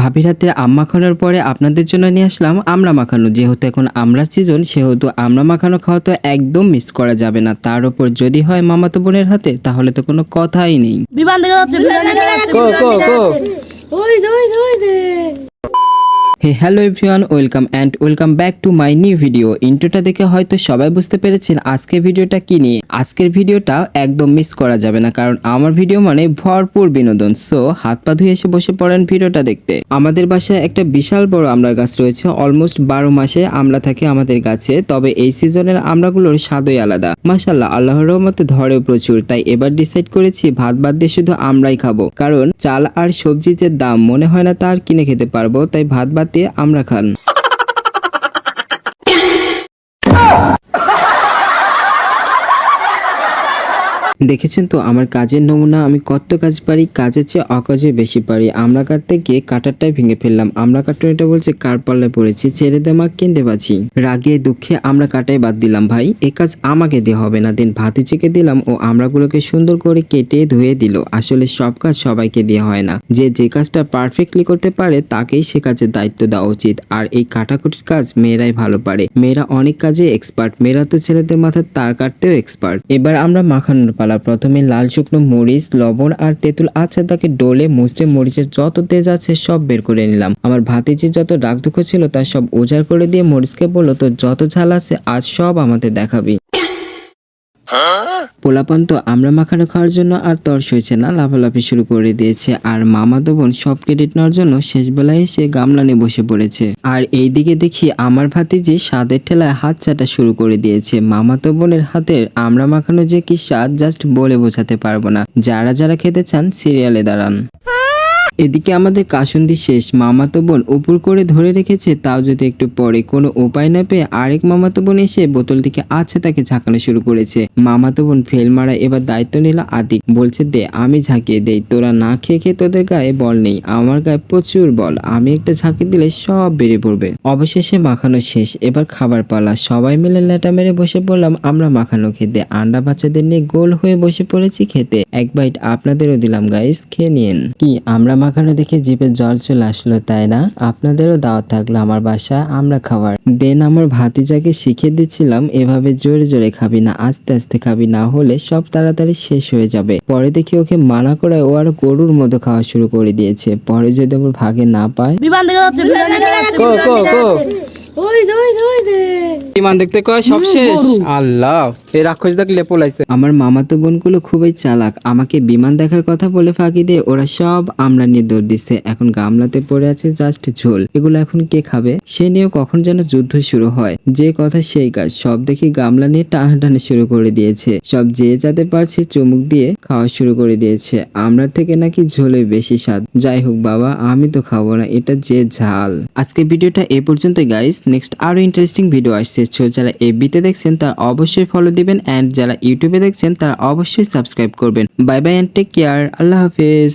ভাবির হাতে আম মাখানোর পরে আপনাদের জন্য নিয়ে আসলাম আমরা মাখানো। যেহেতু এখন আমরার সিজন সেহেতু আমরা মাখানো খাওয়া তো একদম মিস করা যাবে না। তার উপর যদি হয় মামাতো বোনের হাতে তাহলে তো কোনো কথাই নেই। বিমান দেখা যাচ্ছে বিমান দেখা যাচ্ছে কো কো কো ওই যে ওই যে ওই যে hey hello everyone, welcome and welcome back to my new video. ইন্ট্রোটা দেখে হয়তো সবাই বুঝতে পেরেছেন আজকের ভিডিওটা কি নিয়ে। আজকের ভিডিওটা একদম মিস করা যাবে না, কারণ আমার ভিডিও মানে ভরপুর বিনোদন। সো, হাত পা ধুয়ে এসে বসে পড়েন ভিডিওটা দেখতে। আমাদের বাসায় একটা বিশাল বড় আমড়ার গাছ রয়েছে, অলমোস্ট বারো মাসে আমড়া থাকে আমাদের গাছে, তবে এই সিজনের আমড়াগুলোর স্বাদই আলাদা। মাসাল্লাহ আল্লাহর রহমতে ধরেও প্রচুর, তাই এবার ডিসাইড করেছি ভাত বাদ দিয়ে শুধু আমরাই খাব। কারণ চাল আর সবজির যে দাম, মনে হয় না তার কিনে খেতে পারব, তাই ভাত বাদ দিয়ে আমরা খান। দেখেছেন তো, আমার কাজের নমুনা, আমি কত কাজ পারি, কাজের চেয়ে অকাজে বেশি পারি। আমরা কাটতে গিয়ে কাটারটাই ভেঙে ফেললাম। আমরা কাটুনিটা বলছে কার পাল্লায় পড়েছি, ছেড়ে দে মা কিনতে পাচ্ছি রাগে দুঃখে আমরা কাটাই বাদ দিলাম, ভাই। এ কাজ আমাকে দিয়ে হবে না। দিন ভাতি ভাতিজিকে দিলাম ও আমরাগুলোকে সুন্দর করে কেটে ধুয়ে দিল। আসলে সব কাজ সবাইকে দিয়ে হয় না। যে যে কাজটা পারফেক্টলি করতে পারে, তাকেই সে কাজের দায়িত্ব দেওয়া উচিত। আর এই কাটাকুটির কাজ মেয়েরাই ভালো পারে। মেয়েরা অনেক কাজে এক্সপার্ট মেয়েরা তো ছেলেদের মাথায় তার কাটতেও এক্সপার্ট এবার আমরা মাখানোর পালা প্রথমে লাল শুকনো মরিচ, লবণ আর তেঁতুল আচ্ছা তাকে ডোলে মুসড়ে মরিচের যত তেজ আছে সব বের করে নিলাম। আমার ভাতিজি যত রাগ দুঃখ ছিল তা সব উজাড় করে দিয়ে মরিচকে বলল তো যত ঝাল আছে, আজ সব আমাদের দেখাবি। পোলাপান তো আমরা মাখানো খাওয়ার জন্য আর তর্স হয়েছে না, লাফালাফি শুরু করে দিয়েছে। আর মামা তো বোন সব ক্রেডিট নেওয়ার জন্য শেষ বেলায় এসে গামলা নিয়ে বসে পড়েছে। আর এই দিকে দেখি আমার ভাতিজি স্বাদের ঠেলায় হাত চাটা শুরু করে দিয়েছে। মামা তো বোনের হাতের আমরা মাখানো যে কি স্বাদ জাস্ট বলে বোঝাতে পারব না। যারা যারা খেতে চান সিরিয়ালে দাঁড়ান। এদিকে আমাদের কাসুন্দি শেষ। মামাতো বোন উপর করে ধরে রেখেছে, তাও যদি একটু পরে। কোনো উপায় না পেয়ে আরেক মামাতো বোন এসে বোতলটিকে আছে তাকে ঝাঁকানো শুরু করেছে। মামাতো বোন ফেল মারা এবার দায়িত্ব নিল আদিক বলছে, দে, আমি ঝাঁকিয়ে দেই। তোরা না খেয়ে খেয়ে তোদের গায়ে বল নেই। আমার গায়ে প্রচুর বল। আমি একটা ঝাঁকি দিলে সব বেরিয়ে পড়বে। অবশেষে মাখানো শেষ। এবার খাবার পালা। সবাই মিলে লেটা মেরে বসে পড়লাম। আমরা মাখানো খেতে। আন্ডা বাচ্চাদের নিয়ে গোল হয়ে বসে পড়েছি খেতে। এক বাইট আপনাদেরও দিলাম, গাইস। খেয়ে নিন কি, আমরা মাখানো দেখে জিপে জল চলে আসলো তাই না? আপনাদেরও দাওয়া থাকল আমার বাসা আমরা খাবার। দেন আমার ভাতিজাকে শিখিয়ে দিচ্ছিলাম এভাবে জোরে জোরে খাবি না আস্তে আস্তে খাবি না হলে সব তাড়াতাড়ি শেষ হয়ে যাবে। পরে দেখি ওকে মানা করে ও আর গরুর মতো খাওয়া শুরু করে দিয়েছে। পরে যদি আমার ভাগে না পায় বিমান দেখা যাচ্ছে। বিমান দেখা যাচ্ছে কো কো কো ওই যে ওই যে ওই যে বিমান দেখতে কয় সব শেষ? আল্লাহ এই রাক্ষস দেখলে পলাইছে। আমার মামাতো বোনগুলো খুবই চালাক আমাকে বিমান দেখার কথা বলে ফাঁকি দিয়ে ওরা সব আমরা নিয়ে দৌড় দিচ্ছে এখন গামলাতে পড়ে আছে জাস্ট ঝোল। এগুলো এখন কে খাবে? সে নিয়ে কখন যেন যুদ্ধ শুরু হয়। যে কথা সেই কাজ। সব দেখি গামলা নিয়ে টানাটানি শুরু করে দিয়েছে। সব যে যাতে পারছে চুমুক দিয়ে খাওয়া শুরু করে দিয়েছে। আমরা থেকে নাকি ঝোলে বেশি স্বাদ। যাই হোক বাবা আমি তো খাব না। এটা যে ঝাল। আজকে ভিডিওটা এ পর্যন্ত গাইস নেক্সট আরও ইন্টারেস্টিং ভিডিও আসছে। সো যারা এফবিতে দেখছেন, তারা অবশ্যই ফলো দিবেন অ্যান্ড যারা ইউটিউবে দেখছেন, তারা অবশ্যই সাবস্ক্রাইব করবেন। Bye bye and take care আল্লাহ হাফেজ।